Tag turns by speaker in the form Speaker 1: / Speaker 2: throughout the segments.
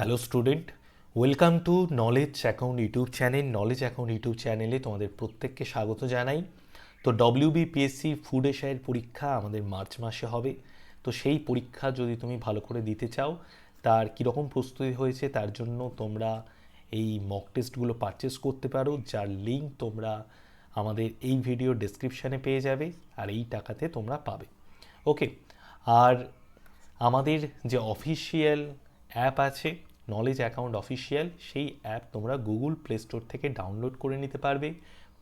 Speaker 1: Hello student, welcome to knowledge account YouTube channel. Knowledge account YouTube চ্যানেলে তোমাদের প্রত্যেককে স্বাগত জানাই। তো ডব্লিউবিপিএসসি ফুড এশিয়ার পরীক্ষা আমাদের মার্চ মাসে হবে। তো সেই পরীক্ষা যদি তুমি ভালো করে দিতে চাও, তার কীরকম প্রস্তুতি হয়েছে তার জন্য তোমরা এই মক টেস্টগুলো পারচেস করতে পারো, যার লিঙ্ক তোমরা আমাদের এই ভিডিও ডেসক্রিপশানে পেয়ে যাবে আর এই টাকাতে তোমরা পাবে। ওকে আর আমাদের যে অফিসিয়াল অ্যাপ আছে নলেজ অ্যাকাউন্ট অফিসিয়াল সেই অ্যাপ তোমরা গুগল প্লে স্টোর থেকে ডাউনলোড করে নিতে পারবে।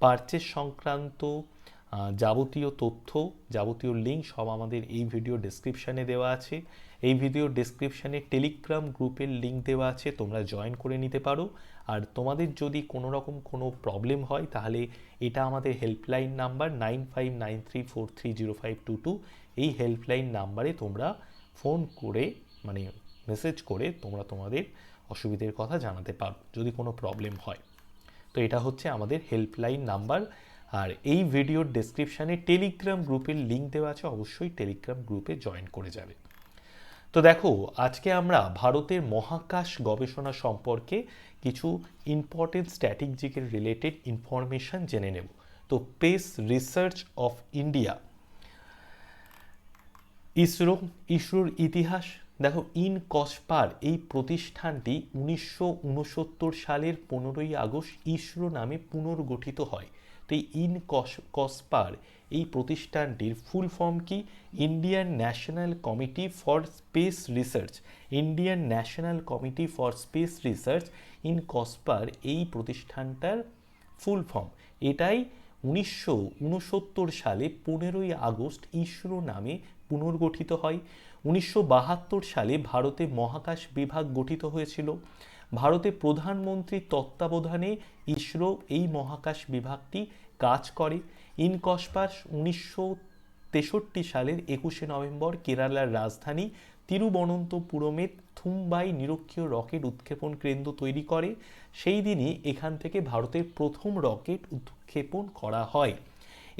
Speaker 1: পারচেস সংক্রান্ত যাবতীয় তথ্য, যাবতীয় লিঙ্ক সব আমাদের এই ভিডিও ডেসক্রিপশানে দেওয়া আছে। এই ভিডিও ডেসক্রিপশানে টেলিগ্রাম গ্রুপের লিঙ্ক দেওয়া আছে, তোমরা জয়েন করে নিতে পারো। আর তোমাদের যদি কোনো রকম কোনো প্রবলেম হয়, তাহলে এটা আমাদের helpline number nine five nine three four three zero five two two এই হেল্পলাইন নাম্বারে তোমরা ফোন করে মানে মেসেজ করে তোমরা তোমাদের অসুবিধের কথা জানাতে পারো, যদি কোনো প্রবলেম হয়। তো এটা হচ্ছে আমাদের হেল্পলাইন নাম্বার আর এই ভিডিওর ডেসক্রিপশানে টেলিগ্রাম গ্রুপের লিঙ্ক দেওয়া আছে, অবশ্যই টেলিগ্রাম গ্রুপে জয়েন করে যাবে। তো দেখো, আজকে আমরা ভারতের মহাকাশ গবেষণা সম্পর্কে কিছু ইম্পর্টেন্ট স্ট্র্যাটেজিকের রিলেটেড ইনফরমেশন জেনে নেব। তো space research of India ISRO, ইসরোর ইতিহাস দেখো ইন কসপার এই প্রতিষ্ঠানটি উনিশশো উনসত্তর সালের পনেরোই আগস্ট ইসরো নামে পুনর্গঠিত হয়। তো এই ইন কস, কসপার এই প্রতিষ্ঠানটির ফুল ফর্ম কি? Indian national committee for space research Indian national committee for space research in COSPAR এই প্রতিষ্ঠানটার ফুল ফর্ম এটাই উনিশশো উনসত্তর সালে পনেরোই আগস্ট ইসরো নামে পুনর্গঠিত হয়। উনিশশো বাহাত্তর সালে ভারতে মহাকাশ বিভাগ গঠিত হয়েছিল। ভারতে প্রধানমন্ত্রীর তত্ত্বাবধানে ইসরো এই মহাকাশ বিভাগটি কাজ করে। ইনকসপাস উনিশশো তেষট্টি সালের একুশে নভেম্বর কেরালার রাজধানী তিরুবনন্তপুরমের থুম্বাই নিরক্ষীয় রকেট উৎক্ষেপণ কেন্দ্র তৈরি করে। সেই দিনই এখান থেকে ভারতের প্রথম রকেট উৎক্ষেপণ করা হয়।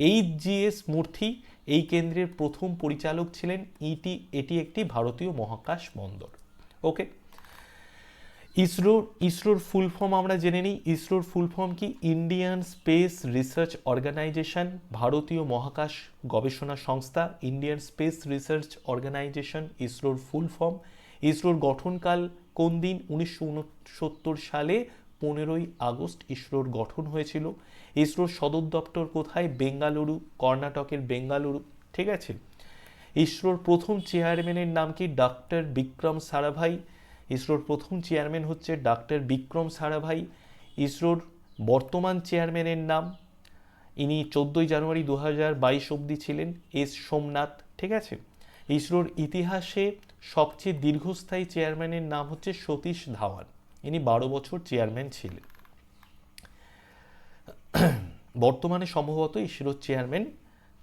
Speaker 1: এইচ জিএস মূর্তি এই কেন্দ্রের প্রথম পরিচালক ছিলেন ইটি, এটি একটি ভারতীয় মহাকাশ বন্দর। ওকে? ইসরোর ইসরোর ফুল ফর্ম আমরা জেনে নিই। ইসরোর ফুল ফর্ম কি? ইন্ডিয়ান স্পেস রিসার্চ অর্গানাইজেশন, ভারতীয় মহাকাশ গবেষণা সংস্থা, ইন্ডিয়ান স্পেস রিসার্চ অর্গানাইজেশন, ইসরোর ফুল ফর্ম। ইসরোর গঠনকাল কোন দিন? উনিশশো উনসত্তর সালে পনেরোই আগস্ট ইসরোর গঠন হয়েছিল। ইসরোর সদর দপ্তর কোথায়? বেঙ্গালুরু, কর্ণাটকের বেঙ্গালুরু, ঠিক আছে? ইসরোর প্রথম চেয়ারম্যানের নাম কি? ডাক্তার বিক্রম সারাভাই। ইসরোর প্রথম চেয়ারম্যান হচ্ছে ডাক্তার বিক্রম সারাভাই। ইসরোর বর্তমান চেয়ারম্যানের নাম, ইনি চোদ্দোই জানুয়ারি দু হাজার বাইশ অবধি ছিলেন, এস সোমনাথ, ঠিক আছে? ইসরোর ইতিহাসে সবচেয়ে দীর্ঘস্থায়ী চেয়ারম্যানের নাম হচ্ছে সতীশ ধাওয়ান। ইনি বারো বছর চেয়ারম্যান ছিলেন। বর্তমানে সম্ভবত ইসরোর চেয়ারম্যান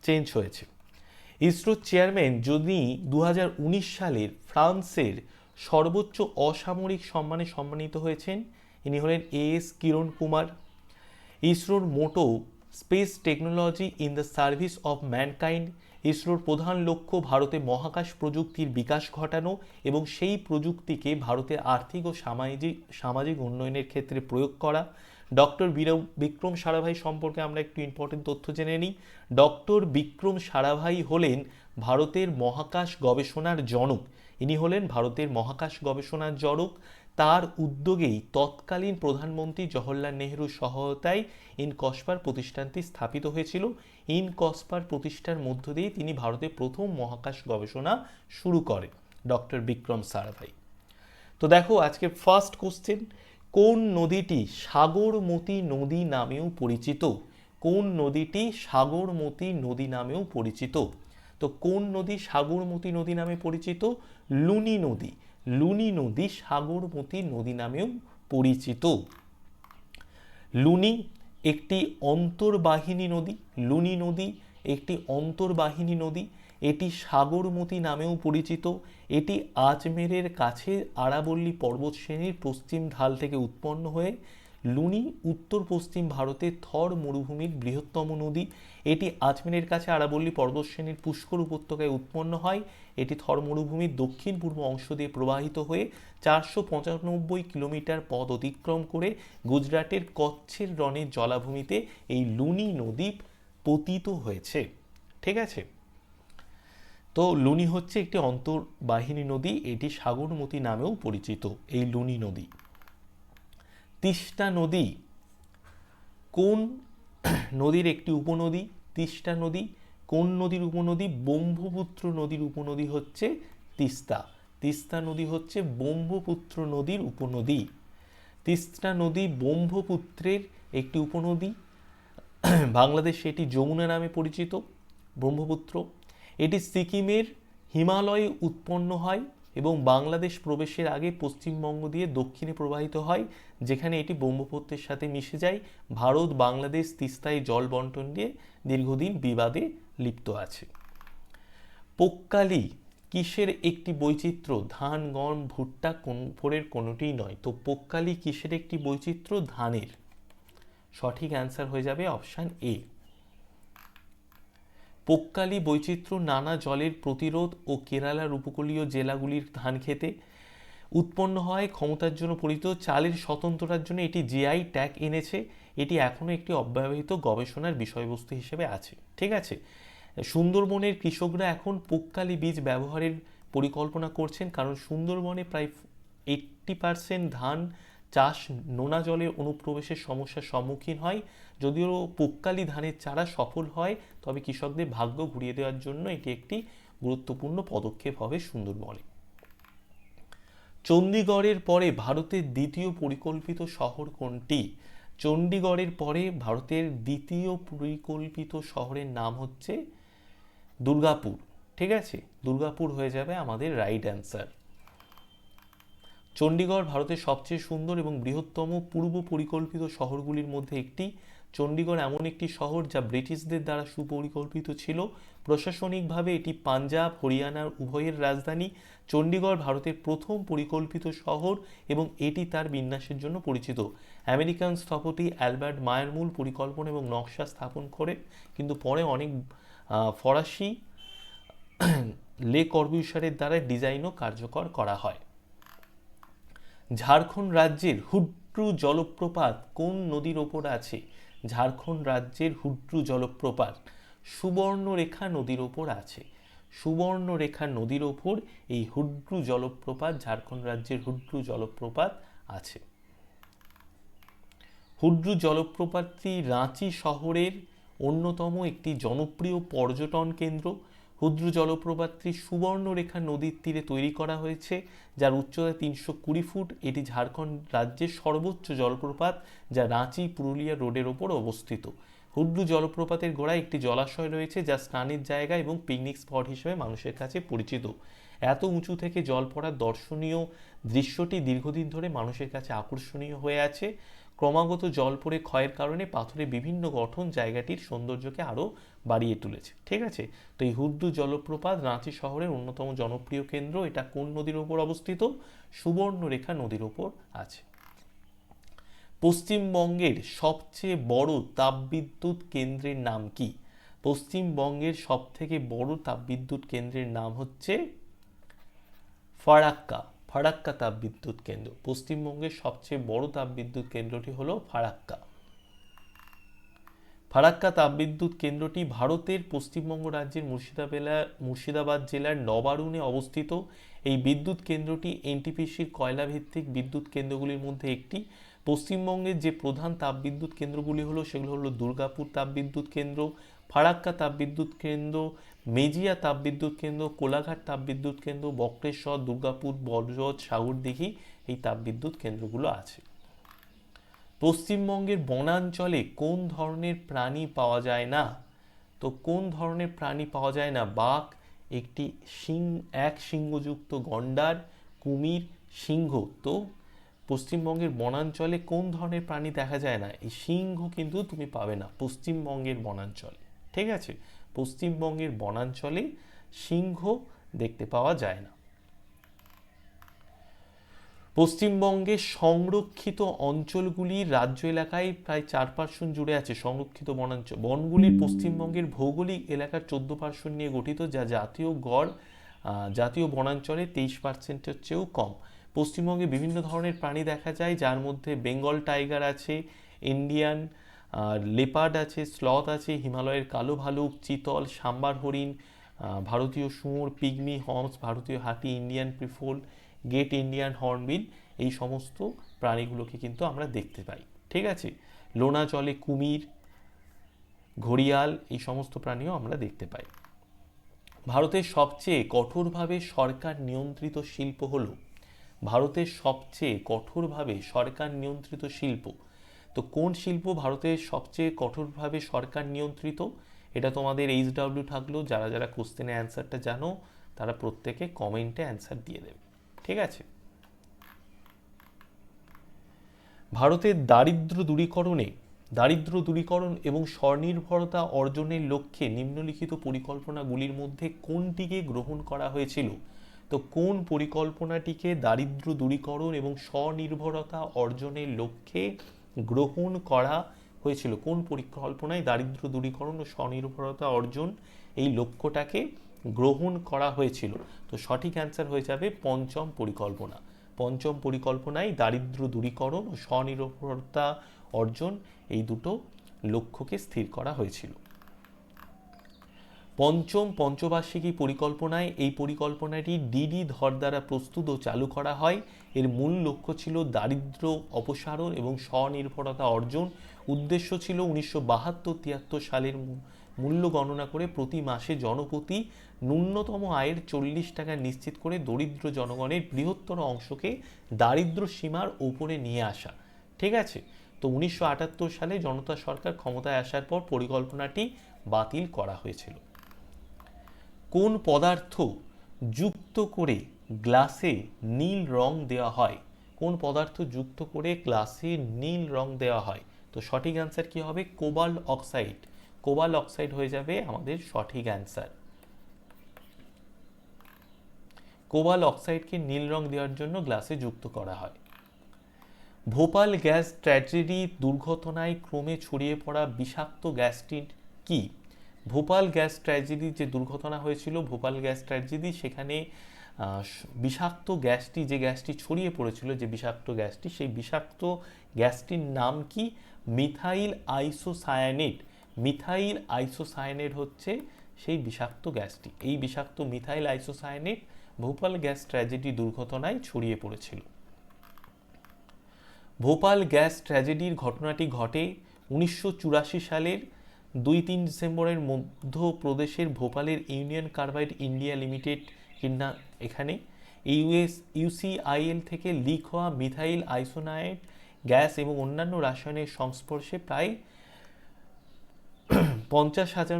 Speaker 1: চেঞ্জ হয়েছে। ইসরোর চেয়ারম্যান যদি দু হাজার উনিশ সালের ফ্রান্সের সর্বোচ্চ অসামরিক সম্মানে সম্মানিত হয়েছেন, ইনি হলেন এ এস কিরণ কুমার। ইসরোর motto space technology in the service of mankind ইসরোর প্রধান লক্ষ্য ভারতে মহাকাশ প্রযুক্তির বিকাশ ঘটানো এবং সেই প্রযুক্তিকে ভারতের আর্থিক ও সামাজিক সামাজিক উন্নয়নের ক্ষেত্রে প্রয়োগ করা। ডক্টর বিক্রম সারাভাই সম্পর্কে আমরা একটু ইম্পর্টেন্ট তথ্য জেনে নিই। ডক্টর বিক্রম সারাভাই হলেন ভারতের মহাকাশ গবেষণার জনক। ইনি হলেন ভারতের মহাকাশ গবেষণার জনক। তার উদ্যোগেই তৎকালীন প্রধানমন্ত্রী জওহরলাল নেহরুর সহায়তায় ইন কসপার প্রতিষ্ঠানটি স্থাপিত হয়েছিল। ইন কসপার প্রতিষ্ঠার মধ্য দিয়ে তিনি ভারতে প্রথম মহাকাশ গবেষণা শুরু করেন, ডক্টর বিক্রম সারাভাই। তো দেখো আজকে ফার্স্ট কোশ্চেন কোন নদীটি সাগরমতী নদী নামেও পরিচিত? কোন নদীটি সাগরমতী নদী নামেও পরিচিত? তো কোন নদী সাগরমতী নদী নামে পরিচিত? লুনি নদী। লুনি নদী সাগরমতী নদী নামেও পরিচিত। লুনি একটি অন্তর্বাহিনী নদী, লুনি নদী, একটি অন্তর্বাহিনী নদী, এটি সাগরমতী নামেও পরিচিত। এটি আজমেরের কাছে আরাবল্লী পর্বতশ্রেণীর পশ্চিম ঢাল থেকে উৎপন্ন হয়ে লুনি উত্তর পশ্চিম ভারতের থর মরুভূমির বৃহত্তম নদী। এটি আজমেরের কাছে আরাবল্লী পর্বতশ্রেণীর পুষ্কর উপত্যকায় উৎপন্ন হয়। এটি থর মরুভূমির দক্ষিণ পূর্ব অংশ দিয়ে প্রবাহিত হয়ে চারশো পঁচানব্বই কিলোমিটার পথ অতিক্রম করে গুজরাটের কচ্ছের রণের জলাভূমিতে এই লুনি নদী পতিত হয়েছে। ঠিক আছে? তো লুনি হচ্ছে একটি অন্তর্বাহিনী নদী, এটি সাগরমতী নামেও পরিচিত, এই লুনি নদী। তিস্তা নদী কোন নদীর একটি উপনদী? তিস্তা নদী কোন নদীর উপনদী? ব্রহ্মপুত্র নদীর উপনদী হচ্ছে তিস্তা। তিস্তা নদী হচ্ছে ব্রহ্মপুত্র নদীর উপনদী। তিস্তা নদী ব্রহ্মপুত্রের একটি উপনদী। বাংলাদেশে এটি যমুনা নামে পরিচিত, ব্রহ্মপুত্র। এটি সিকিমের হিমালয়ে উৎপন্ন হয় এবং বাংলাদেশ প্রবেশের আগে পশ্চিমবঙ্গ দিয়ে দক্ষিণে প্রবাহিত হয়, যেখানে এটি ব্রহ্মপুত্রের সাথে মিশে যায়। ভারত, বাংলাদেশ তিস্তায় জল বন্টন নিয়ে দীর্ঘদিন বিবাদে লিপ্ত আছে। পোক্কালি কিসের একটি বৈচিত্র্য? ধান, গম, ভুট্টা কোন উপরের কোনোটিই নয়। তো পোক্কালি কিসের একটি বৈচিত্র্য? ধানের। সঠিক অ্যান্সার হয়ে যাবে অপশান এ। পোক্কালি বৈচিত্র্য নানা জলের প্রতিরোধ ও কেরালার উপকূলীয় জেলাগুলির ধান খেতে উৎপন্ন হয়, ক্ষমতার জন্য পরিচিত, চালের স্বতন্ত্রতার জন্য এটি জিআই ট্যাগ এনেছে। এটি এখনও একটি অব্যবহৃত গবেষণার বিষয়বস্তু হিসেবে আছে। ঠিক আছে? সুন্দরবনের কৃষকরা এখন পোক্কালি বীজ ব্যবহারের পরিকল্পনা করছেন, কারণ সুন্দরবনে প্রায় এইট্টি পার্সেন্ট ধান চাষ নোনা জলের অনুপ্রবেশের সমস্যার সম্মুখীন হয়। যদিও পোক্কালি ধানের চারা সফল হয়, তবে কৃষকদের ভাগ্য ঘুরিয়ে দেওয়ার জন্য এটি একটি গুরুত্বপূর্ণ পদক্ষেপ হবে সুন্দরবনে। চণ্ডীগড়ের পরে ভারতের দ্বিতীয় পরিকল্পিত শহর কোনটি? চণ্ডীগড়ের পরে ভারতের দ্বিতীয় পরিকল্পিত শহরের নাম হচ্ছে দুর্গাপুর, ঠিক আছে? দুর্গাপুর হয়ে যাবে আমাদের রাইট অ্যান্সার চণ্ডীগড় ভারতের সবচেয়ে সুন্দর এবং বৃহত্তম পূর্ব পরিকল্পিত শহরগুলির মধ্যে একটি। চণ্ডীগড় এমন একটি শহর যা ব্রিটিশদের দ্বারা সুপরিকল্পিত ছিল। প্রশাসনিকভাবে এটি পাঞ্জাব হরিয়ানার উভয়ের রাজধানী। চণ্ডীগড় ভারতের প্রথম পরিকল্পিত শহর এবং এটি তার বিন্যাসের জন্য পরিচিত। আমেরিকান স্থপতি অ্যালবার্ট মায়ের মূল পরিকল্পনা এবং নকশা স্থাপন করে কিন্তু পরে অনেক ফরাসি লে কর্বিউসারের দ্বারা ডিজাইনও কার্যকর করা হয়। ঝাড়খণ্ড রাজ্যের হুড্রু জলপ্রপাত কোন নদীর ওপর আছে? ঝাড়খণ্ড রাজ্যের হুড্রু জলপ্রপাত সুবর্ণরেখা নদীর ওপর আছে। সুবর্ণরেখা নদীর ওপর এই হুড্রু জলপ্রপাত, ঝাড়খণ্ড রাজ্যের হুড্রু জলপ্রপাত আছে। হুড্রু জলপ্রপাতটি রাঁচি শহরের অন্যতম একটি জনপ্রিয় পর্যটন কেন্দ্র হুদ্র জলপ্রপাতটি সুবর্ণরেখা নদীর তীরে তৈরি করা হয়েছে, যার উচ্চতা তিনশো কুড়ি ফুট। এটি ঝাড়খণ্ড রাজ্যের সর্বোচ্চ জলপ্রপাত, যা রাঁচি, পুরুলিয়া রোডের ওপর অবস্থিত। হুড্রু জলপ্রপাতের গোড়ায় একটি জলাশয় রয়েছে, যা স্নানের জায়গা এবং পিকনিক স্পট হিসেবে মানুষের কাছে পরিচিত। এত উঁচু থেকে জল পড়ার দর্শনীয় দৃশ্যটি দীর্ঘদিন ধরে মানুষের কাছে আকর্ষণীয় হয়ে আছে। ক্রমাগত জল পড়ে ক্ষয়ের কারণে পাথরের বিভিন্ন গঠন জায়গাটির সৌন্দর্যকে আরও বাড়িয়ে তুলেছে। ঠিক আছে? তো এই হুদ্দু জলপ্রপাত রাঁচি শহরের অন্যতম জনপ্রিয় কেন্দ্র। এটা কোন নদীর ওপর অবস্থিত? সুবর্ণরেখা নদীর ওপর আছে। পশ্চিমবঙ্গের সবচেয়ে বড় তাপবিদ্যুৎ কেন্দ্রের নাম কি? পশ্চিমবঙ্গের সব থেকে বড় তাপবিদ্যুৎ কেন্দ্রের নাম হচ্ছে ফারাক্কা। ফারাক্কা তাপবিদ্যুৎ কেন্দ্র। পশ্চিমবঙ্গের সবচেয়ে বড় তাপবিদ্যুৎ কেন্দ্রটি হল ফারাক্কা। ফারাক্কা তাপবিদ্যুৎ কেন্দ্রটি ভারতের পশ্চিমবঙ্গ রাজ্যের মুর্শিদাবেলা মুর্শিদাবাদ জেলার নবারুণে অবস্থিত। এই বিদ্যুৎ কেন্দ্রটি এনটিপিসির কয়লা ভিত্তিক বিদ্যুৎ কেন্দ্রগুলির মধ্যে একটি। পশ্চিমবঙ্গের যে প্রধান তাপবিদ্যুৎ কেন্দ্রগুলি হলো, সেগুলো হলো দুর্গাপুর তাপবিদ্যুৎ কেন্দ্র, ফারাক্কা তাপবিদ্যুৎ কেন্দ্র মেজিয়া তাপবিদ্যুৎ কেন্দ্র, কোলাঘাট তাপবিদ্যুৎ কেন্দ্র, বক্রেশ্বর, দুর্গাপুর বড়জত সাগরদিঘি এই তাপবিদ্যুৎ কেন্দ্রগুলো আছে। পশ্চিমবঙ্গের বনাঞ্চলে কোন ধরনের প্রাণী পাওয়া যায় না? তো কোন ধরনের প্রাণী পাওয়া যায় না? বাঘ, একটি সিং, এক সিংহযুক্ত গন্ডার, কুমির, সিংহ। তো পশ্চিমবঙ্গের বনাঞ্চলে কোন ধরনের প্রাণী দেখা যায় না? এই সিংহ কিন্তু তুমি পাবে না পশ্চিমবঙ্গের বনাঞ্চলে। ঠিক আছে? পশ্চিমবঙ্গের বনাঞ্চলে সিংহ দেখতে পাওয়া যায় না। পশ্চিমবঙ্গের সংরক্ষিত অঞ্চলগুলি রাজ্য এলাকায় প্রায় চার পার্সেন্ট জুড়ে আছে। সংরক্ষিত বনাঞ্চল বনগুলির পশ্চিমবঙ্গের ভৌগোলিক এলাকার চোদ্দ পার্সেন্ট নিয়ে গঠিত, যা জাতীয় গড় জাতীয় বনাঞ্চলে তেইশ পার্সেন্টের চেয়েও কম। পশ্চিমবঙ্গে বিভিন্ন ধরনের প্রাণী দেখা যায়, যার মধ্যে বেঙ্গল টাইগার আছে, ইন্ডিয়ান লেপার্ড আছে, স্লথ আছে, হিমালয়ের কালো ভালুক, চিতল, সাম্বার হরিণ ভারতীয় শুয়োর, পিগমি হর্নস ভারতীয় হাতি, Indian peafowl, great Indian hornbill, এই সমস্ত প্রাণীগুলোকে কিন্তু আমরা দেখতে পাই। ঠিক আছে? লোনা জলে কুমির, ঘড়িয়াল, এই সমস্ত প্রাণীও আমরা দেখতে পাই। ভারতের সবচেয়ে কঠোরভাবে সরকার নিয়ন্ত্রিত শিল্প হলো, ভারতের সবচেয়ে কঠোরভাবে সরকার নিয়ন্ত্রিত শিল্প তো কোন শিল্প ভারতের সবচেয়ে কঠোরভাবে সরকার নিয়ন্ত্রিত? এটা তোমাদের এইচ ডাব্লিউ থাকল, যারা যারা কোশ্চেনের অ্যান্সারটা জানো, তারা প্রত্যেকে কমেন্টে অ্যান্সার দিয়ে দেবে। ঠিক আছে? ভারতের দারিদ্র দূরীকরণে, দারিদ্র দূরীকরণ এবং স্বনির্ভরতা অর্জনের লক্ষ্যে নিম্নলিখিত পরিকল্পনাগুলির মধ্যে কোনটিকে গ্রহণ করা হয়েছিল? তো কোন পরিকল্পনাটিকে দারিদ্র দূরীকরণ এবং স্বনির্ভরতা অর্জনের লক্ষ্যে গ্রহণ করা হয়েছিল। কোন পরিকল্পনায় দারিদ্র দূরীকরণ ও স্বনির্ভরতা অর্জন এই লক্ষ্যটাকে গ্রহণ করা হয়েছিল? তো সঠিক অ্যান্সার হয়ে যাবে পঞ্চম পরিকল্পনা। পঞ্চম পরিকল্পনায় দারিদ্র দূরীকরণ ও স্বনির্ভরতা অর্জন এই দুটো লক্ষ্যকে স্থির করা হয়েছিল। পঞ্চম পঞ্চবার্ষিকী পরিকল্পনায় এই পরিকল্পনাটি ডিডি ধর দ্বারা প্রস্তুত ও চালু করা হয়। এর মূল লক্ষ্য ছিল দারিদ্র, অপসারণ এবং স্বনির্ভরতা অর্জন। উদ্দেশ্য ছিল উনিশশো বাহাত্তর তিয়াত্তর সালের মূল্য গণনা করে প্রতি মাসে জনপ্রতি ন্যূনতম আয়ের চল্লিশ টাকা নিশ্চিত করে দরিদ্র জনগণের বৃহত্তর অংশকে দারিদ্র সীমার ওপরে নিয়ে আসা। ঠিক আছে? তো উনিশশো আটাত্তর সালে জনতা সরকার ক্ষমতায় আসার পর পরিকল্পনাটি বাতিল করা হয়েছিল। কোন পদার্থ যুক্ত করে গ্লাসে নীল রং দেওয়া হয়। কোন পদার্থ যুক্ত করে গ্লাসে নীল রং দেওয়া হয়? তো সঠিক অ্যান্সার কি হবে? Cobalt oxide. কোবাল্ট অক্সাইড হয়ে যাবে আমাদের সঠিক অ্যান্সার কোবাল অক্সাইডকে নীল রং দেওয়ার জন্য গ্লাসে যুক্ত করা হয়। ভোপাল গ্যাস ট্র্যাজেডি দুর্ঘটনায় ক্রমে ছড়িয়ে পড়া বিষাক্ত গ্যাসটি কি? ভোপাল গ্যাস ট্র্যাজেডি যে দুর্ঘটনা হয়েছিল, ভোপাল গ্যাস ট্র্যাজেডি সেখানে বিষাক্ত গ্যাসটি, যে গ্যাসটি ছড়িয়ে পড়েছিল, যে বিষাক্ত গ্যাসটি, সেই বিষাক্ত গ্যাসটির নাম কি? Methyl isocyanate. মিথাইল আইসোসায়ানেট হচ্ছে সেই বিষাক্ত গ্যাসটি। এই বিষাক্ত methyl isocyanate Bhopal gas tragedy দুর্ঘটনায় ছড়িয়ে পড়েছিল। ভোপাল গ্যাস ট্র্যাজেডির ঘটনাটি ঘটে উনিশশো চুরাশি সালের দুই তিন ডিসেম্বরের মধ্যপ্রদেশের ভোপালের ইউনিয়ন কার্বাইড ইন্ডিয়া লিমিটেড এখানে ইউএস ইউসিআইএল থেকে লিক হওয়া মিথাইল আইসোনায়েট গ্যাস এবং অন্যান্য রাসায়নিক সংস্পর্শে প্রায় পঞ্চাশ হাজার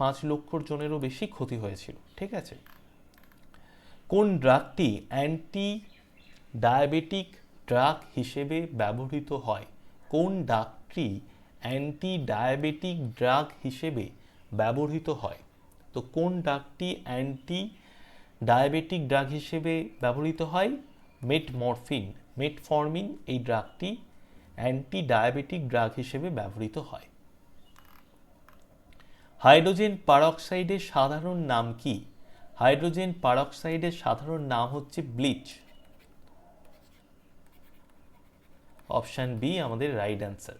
Speaker 1: পাঁচ লক্ষ জনেরও বেশি ক্ষতি হয়েছিল, ঠিক আছে? কোন ড্রাগটি অ্যান্টি ডায়াবেটিক ড্রাগ হিসেবে ব্যবহৃত হয়? কোন ড্রাগটি অ্যান্টি ডায়াবেটিক ড্রাগ হিসেবে ব্যবহৃত হয়? তো কোন ড্রাগটি অ্যান্টি ডায়াবেটিক ড্রাগ হিসেবে ব্যবহৃত হয় মেটমরফিন। মেটফর্মিন এই ড্রাগটি অ্যান্টি ডায়াবেটিক ড্রাগ হিসেবে ব্যবহৃত হয়। হাইড্রোজেন পারঅক্সাইডের সাধারণ নাম কি? হাইড্রোজেন পারঅক্সাইডের সাধারণ নাম হচ্ছে ব্লিচ। অপশান বি আমাদের রাইট অ্যান্সার।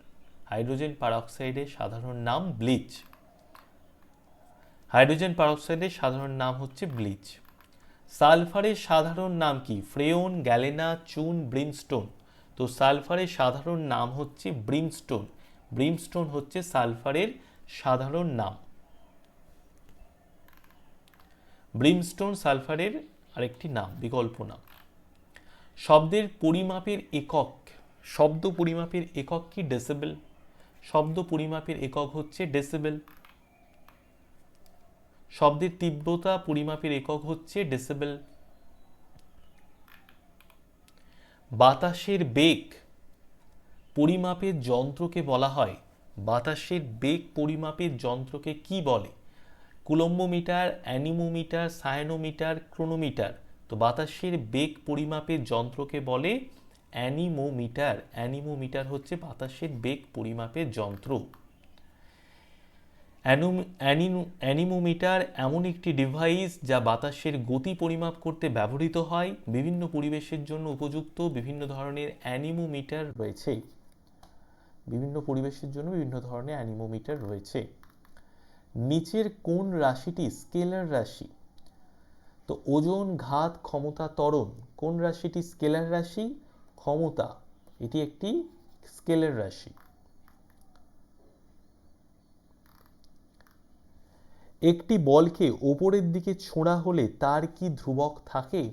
Speaker 1: হাইড্রোজেন পারঅক্সাইডের সাধারণ নাম ব্লিচ। হাইড্রোজেন পারঅক্সাইডের সাধারণ নাম হচ্ছে ব্লিচ। সালফারের সাধারণ নাম কি? ফ্রেয়ন, গ্যালেনা, চুন, ব্রিমস্টোন। তো সালফারের সাধারণ নাম হচ্ছে ব্রিমস্টোন। ব্রিমস্টোন হচ্ছে সালফারের সাধারণ নাম। ব্রিমস্টোন সালফারের আরেকটি নাম, বিকল্প নাম। শব্দের পরিমাপের একক, শব্দ পরিমাপের একক কি? ডেসিবেল শব্দ পরিমাপের একক হচ্ছে ডেসিবেল শব্দের তীব্রতা পরিমাপের একক হচ্ছে ডেসিবেল বাতাসের বেগ পরিমাপের যন্ত্রকে বলা হয়। বাতাসের বেগ পরিমাপের যন্ত্রকে কি বলে? Coulombometer, anemometer, cyanometer, chronometer. তো বাতাসের বেগ পরিমাপের যন্ত্রকে বলে অ্যানিমোমিটার। অ্যানিমোমিটার হচ্ছে বাতাসের বেগ পরিমাপের যন্ত্র। অ্যানিমোমিটার এমন একটি ডিভাইস যা বাতাসের গতি পরিমাপ করতে ব্যবহৃত হয়। বিভিন্ন পরিবেশের জন্য উপযুক্ত বিভিন্ন ধরনের অ্যানিমোমিটার রয়েছে। বিভিন্ন পরিবেশের জন্য বিভিন্ন ধরনের অ্যানিমোমিটার রয়েছে। নিচের কোন রাশিটি স্কেলার রাশি? তো ওজন, ঘাত, ক্ষমতা, ত্বরণ, কোন রাশিটি স্কেলার রাশি? ক্ষমতা, এটি একটি স্কেলার রাশি। একটি বলকে ওপরের দিকে ছোঁড়া হলে তার কি ধ্রুবক থাকে?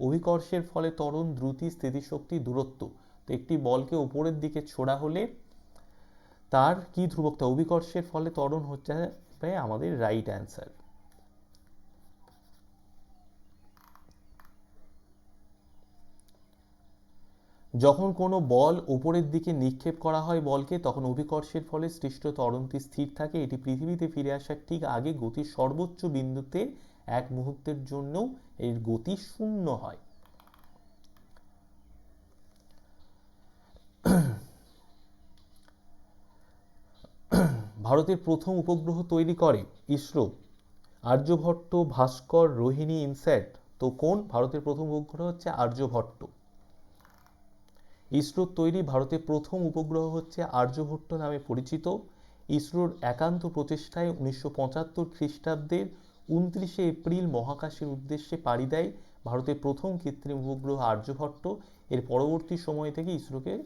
Speaker 1: অভিকর্ষের ফলে ত্বরণ, দ্রুতি, স্থিতিশক্তি, দূরত্ব। তো একটি বলকে ওপরের দিকে ছোঁড়া হলে তার কি ধ্রুবক থাকে অভিকর্ষের ফলে ত্বরণ হচ্ছে আমাদের রাইট অ্যান্সার যখন কোনো বল ওপরের দিকে নিক্ষেপ করা হয় বলকে, তখন অভিকর্ষের ফলে সৃষ্ট ত্বরণটি স্থির থাকে। এটি পৃথিবীতে ফিরে আসার ঠিক আগে গতির সর্বোচ্চ বিন্দুতে এক মুহূর্তের জন্য এর গতি শূন্য হয়। ভারতের প্রথম উপগ্রহ তৈরি করে ইসরো। আর্যভট্ট ভাস্কর রোহিণী ইনস্যাট। তো কোন? ভারতের প্রথম উপগ্রহ হচ্ছে আর্যভট্ট। ইসরোর তৈরি ভারতের প্রথম উপগ্রহ হচ্ছে আর্যভট্ট নামে পরিচিত। ইসরোর একান্ত প্রচেষ্টায় উনিশশো পঁচাত্তর খ্রিস্টাব্দের উনত্রিশে এপ্রিল মহাকাশের উদ্দেশ্যে পাড়ি দেয় ভারতের প্রথম কৃত্রিম উপগ্রহ আর্যভট্ট। এর পরবর্তী সময় থেকে ইসরোকে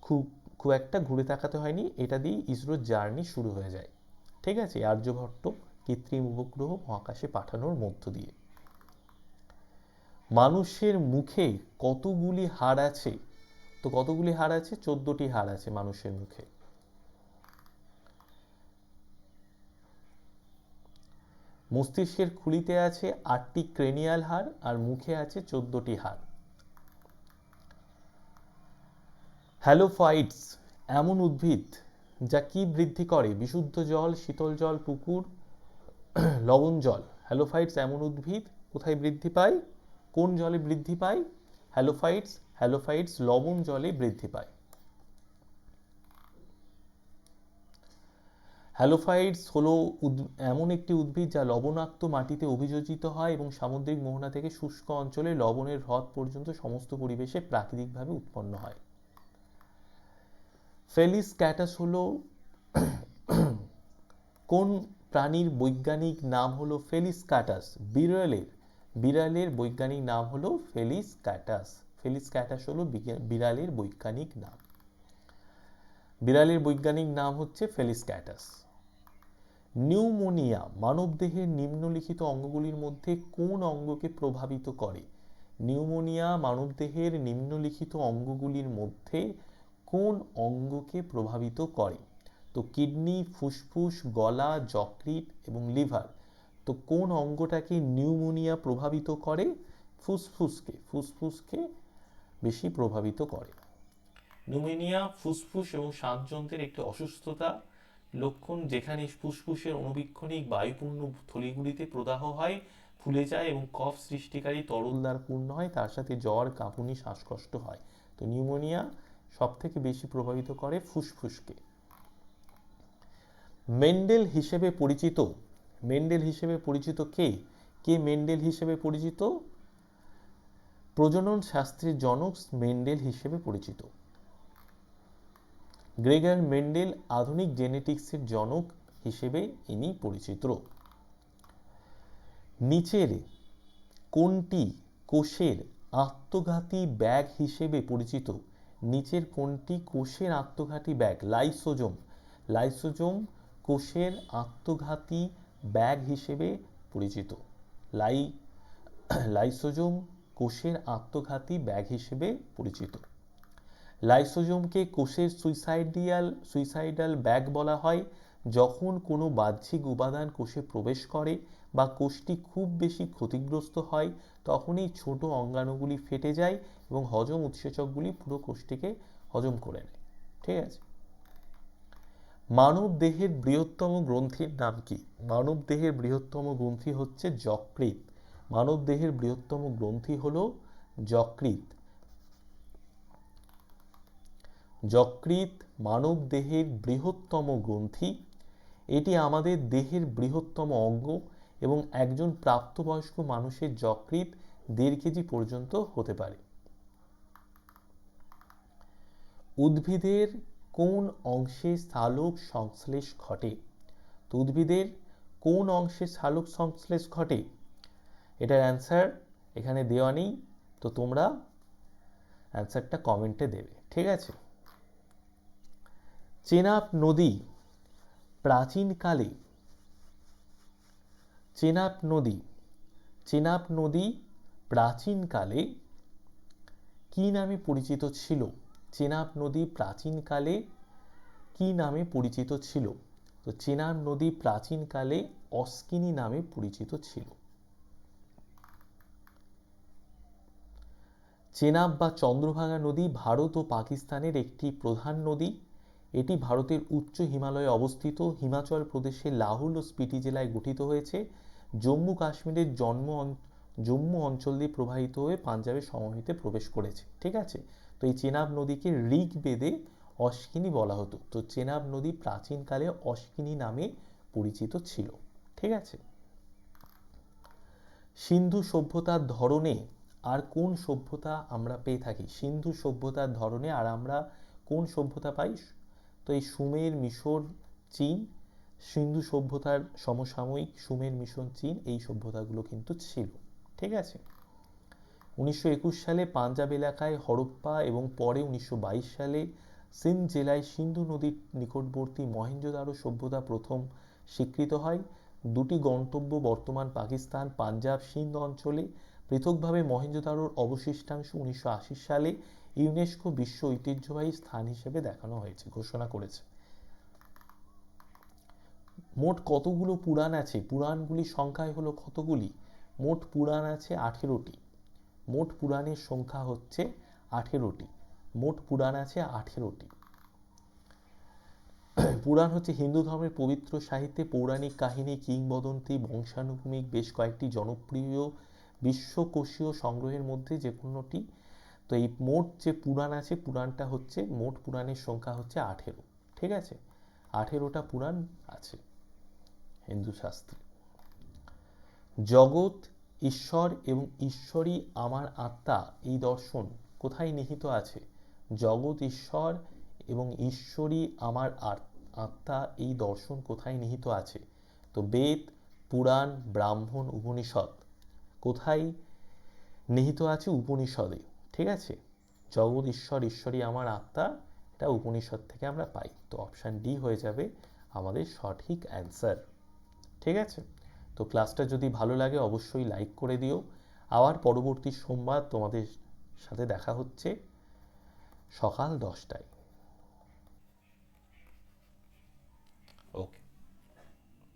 Speaker 1: খুব খুব একটা ঘুরে তাকাতে হয়নি। এটা দিয়েই ইসরোর জার্নি শুরু হয়ে যায়। ঠিক আছে, আর্যভট্ট কৃত্রিম উপগ্রহ মহাকাশে পাঠানোর মধ্য দিয়ে। মানুষের মুখে কতগুলি হাড় আছে তো কতগুলি হাড় আছে? চোদ্দটি হাড় আছে মানুষের মুখে। মস্তিষ্কের খুলিতে আছে আটটি ক্রেনিয়াল হাড় আর মুখে আছে চোদ্দটি হাড়। হ্যালোফাইটস এমন উদ্ভিদ যা কি বৃদ্ধি করে? বিশুদ্ধ জল, শীতল জল, পুকুর, লবণ জল। হ্যালোফাইটস এমন উদ্ভিদ কোথায় বৃদ্ধি পায়? কোন জলে বৃদ্ধি পায়? হ্যালোফাইটস হ্যালোফাইটস লবণ জলে বৃদ্ধি পায়। হ্যালোফাইটস হলো এমন একটি উদ্ভিদ যা লবণাক্ত মাটিতে অভিযোজিত হয় এবং সামুদ্রিক মোহনা থেকে শুষ্ক অঞ্চলে লবণের হ্রদ পর্যন্ত সমস্ত পরিবেশে প্রাকৃতিকভাবে উৎপন্ন হয়। ফেলিস ক্যাটাস হলো, কোন প্রাণীর বৈজ্ঞানিক নাম হলো ফেলিস ক্যাটাস বিড়ালের। বিড়ালের বৈজ্ঞানিক নাম হলো ফেলিস ক্যাটাস ফেলিস ক্যাটাস হলো বিড়ালের বৈজ্ঞানিক নাম। বিড়ালের বৈজ্ঞানিক নাম হচ্ছে ফেলিস ক্যাটাস নিউমোনিয়া, মানবদেহের নিম্নলিখিত অঙ্গগুলির মধ্যে কোন অঙ্গকে প্রভাবিত করে? নিউমোনিয়া, মানবদেহের নিম্নলিখিত অঙ্গগুলির মধ্যে কোন অঙ্গকে প্রভাবিত করে? তো কিডনি, ফুসফুস, গলা, যকৃৎ এবং লিভার। তো কোন অঙ্গটাকে নিউমোনিয়া প্রভাবিত করে? ফুসফুসকে। ফুসফুসকে বেশি প্রভাবিত করে। নিউমোনিয়া ফুসফুস এবং শ্বাসযন্ত্রের একটি অসুস্থতা লক্ষণ যেখানে ফুসফুসের অণুবীক্ষণিক বায়ুপূর্ণ থলিগুলিতে প্রদাহ হয়, ফুলে যায় এবং কফ সৃষ্টিকারী তরল দ্বার পূর্ণ হয়, তার সাথে জ্বর, কাঁপুনি, শ্বাসকষ্ট হয়। তো নিউমোনিয়া সব থেকে বেশি প্রভাবিত করে ফুসফুসকে। মেন্ডেল হিসেবে পরিচিত, মেন্ডেল হিসেবে পরিচিত কে? কে মেন্ডেল হিসেবে পরিচিত? প্রজনন শাস্ত্রের জনক মেন্ডেল হিসেবে পরিচিত। গ্রেগার মেন্ডেল আধুনিক জেনেটিক্সের জনক হিসেবে ইনি পরিচিত। নিচের কোনটি কোষের আত্মঘাতী ব্যাগ হিসেবে পরিচিত। নিচের কোনটি কোষের আত্মঘাতী ব্যাগ, লাইসোজোম। লাইসোজোম কোষের আত্মঘাতী ব্যাগ হিসেবে পরিচিত। লাই, লাইসোজোম কোষের আত্মঘাতী ব্যাগ হিসেবে পরিচিত। লাইসোজোমকে কোষের সুইসাইডিয়াল, সুইসাইডাল ব্যাগ বলা হয়, যখন কোনো বাহ্যিক উপাদান কোষে প্রবেশ করে বা কোষটি খুব বেশি ক্ষতিগ্রস্ত হয়, তখনই ছোট অঙ্গাণুগুলি ফেটে যায় এবং হজম উৎসেচকগুলি পুরো কোষটিকে হজম করে নেয়। ঠিক আছে? মানব দেহের বৃহত্তম গ্রন্থির নাম কি? মানব দেহের বৃহত্তম গ্রন্থি হচ্ছে যকৃৎ। মানব দেহের বৃহত্তম গ্রন্থি হল যকৃৎ। যকৃৎ মানব দেহের বৃহত্তম গ্রন্থি। এটি আমাদের দেহের বৃহত্তম অঙ্গ এবং একজন প্রাপ্তবয়স্ক মানুষের যকৃৎ দেড় কেজি পর্যন্ত হতে পারে। উদ্ভিদের কোন অংশে সালোক সংশ্লেষ ঘটে? তো উদ্ভিদের কোন অংশে সালোক সংশ্লেষ ঘটে? এটার অ্যান্সার এখানে দেওয়া নেই, তো তোমরা অ্যান্সারটা কমেন্টে দেবে, ঠিক আছে? চেনাব নদী প্রাচীনকালে চেনাব নদী চেনাব নদী প্রাচীনকালে কি নামে পরিচিত ছিল? চেনাব নদী প্রাচীনকালে কি নামে পরিচিত ছিল? তো চেনাব নদী প্রাচীনকালে অস্কিনী নামে পরিচিত ছিল। চেনাব বা চন্দ্রভাগা নদী ভারত ও পাকিস্তানের একটি প্রধান নদী। এটি ভারতের উচ্চ হিমালয়ে অবস্থিত। হিমাচল প্রদেশের লাহুল ও স্পিটি জেলায় গঠিত হয়েছে। জম্মু কাশ্মীরের জন্ম জম্মু অঞ্চল দিয়ে প্রবাহিত হয়ে পাঞ্জাবের সমভূমিতে প্রবেশ করেছে। ঠিক আছে? তো এই চেনাব নদীকে ঋগ্বেদে অশ্বিনী বলা হতো। তো চেনাব নদী প্রাচীনকালে অশ্বিনী নামে পরিচিত ছিল। ঠিক আছে? সিন্ধু সভ্যতার ধরনে আর কোন সভ্যতা আমরা পেয়ে থাকি? সিন্ধু সভ্যতার ধরনে আর আমরা কোন সভ্যতা পাই? তো এই সুমের মিশর চীন, সিন্ধু সভ্যতার সমসাময়িক সুমের মিশন চীন এই সভ্যতাগুলো কিন্তু ছিল। ঠিক আছে? উনিশশো একুশ সালে পাঞ্জাব এলাকায় হরপ্পা এবং পরে উনিশশো বাইশ সালে সিন্ধ জেলায় সিন্ধু নদীর নিকটবর্তী মহেঞ্জোদারো সভ্যতা প্রথম স্বীকৃত হয়। দুটি গন্তব্য বর্তমান পাকিস্তান, পাঞ্জাব, সিন্ধ অঞ্চলে পৃথকভাবে মহেঞ্জোদারোর অবশিষ্টাংশ উনিশশো আশি সালে ইউনেস্কো বিশ্ব ঐতিহ্যবাহী স্থান হিসেবে দেখানো হয়েছে, ঘোষণা করেছে। মোট কতগুলো পুরাণ আছে? পুরাণগুলির সংখ্যায় হলো কতগুলি? মোট পুরাণ আছে আঠেরোটি। মোট পুরাণের সংখ্যা হচ্ছে আঠেরোটি। মোট পুরাণ আছে আঠেরোটি। পুরাণ হচ্ছে হিন্দু ধর্মের পবিত্র সাহিত্যে পৌরাণিক কাহিনী, কিংবদন্তি, বংশানুক্রমিক, বেশ কয়েকটি জনপ্রিয় বিশ্বকোষীয় সংগ্রহের মধ্যে যে কোনোটি তো এই মোট যে পুরাণ আছে, পুরাণটা হচ্ছে, মোট পুরাণের সংখ্যা হচ্ছে আঠেরো, ঠিক আছে? আঠেরোটা পুরাণ আছে, হিন্দু শাস্ত্রে। জগৎ, ঈশ্বর এবং ঈশ্বরই আমার আত্মা, এই দর্শন কোথায় নিহিত আছে? জগৎ, ঈশ্বর এবং ঈশ্বরই আমার আত্মা, এই দর্শন কোথায় নিহিত আছে? তো বেদ, পুরাণ, ব্রাহ্মণ, উপনিষদ কোথায় নিহিত আছে? উপনিষদে। ঠিক আছে? জগৎ ঈশ্বর, ঈশ্বরই আমার আত্মা, এটা উপনিষদ থেকে আমরা পাই। তো অপশান ডি হয়ে যাবে আমাদের সঠিক অ্যান্সার ঠিক আছে? তো ক্লাসটা যদি ভালো লাগে অবশ্যই লাইক করে দিও। আবার পরবর্তী সোমবার তোমাদের সাথে দেখা হচ্ছে সকাল দশটায়।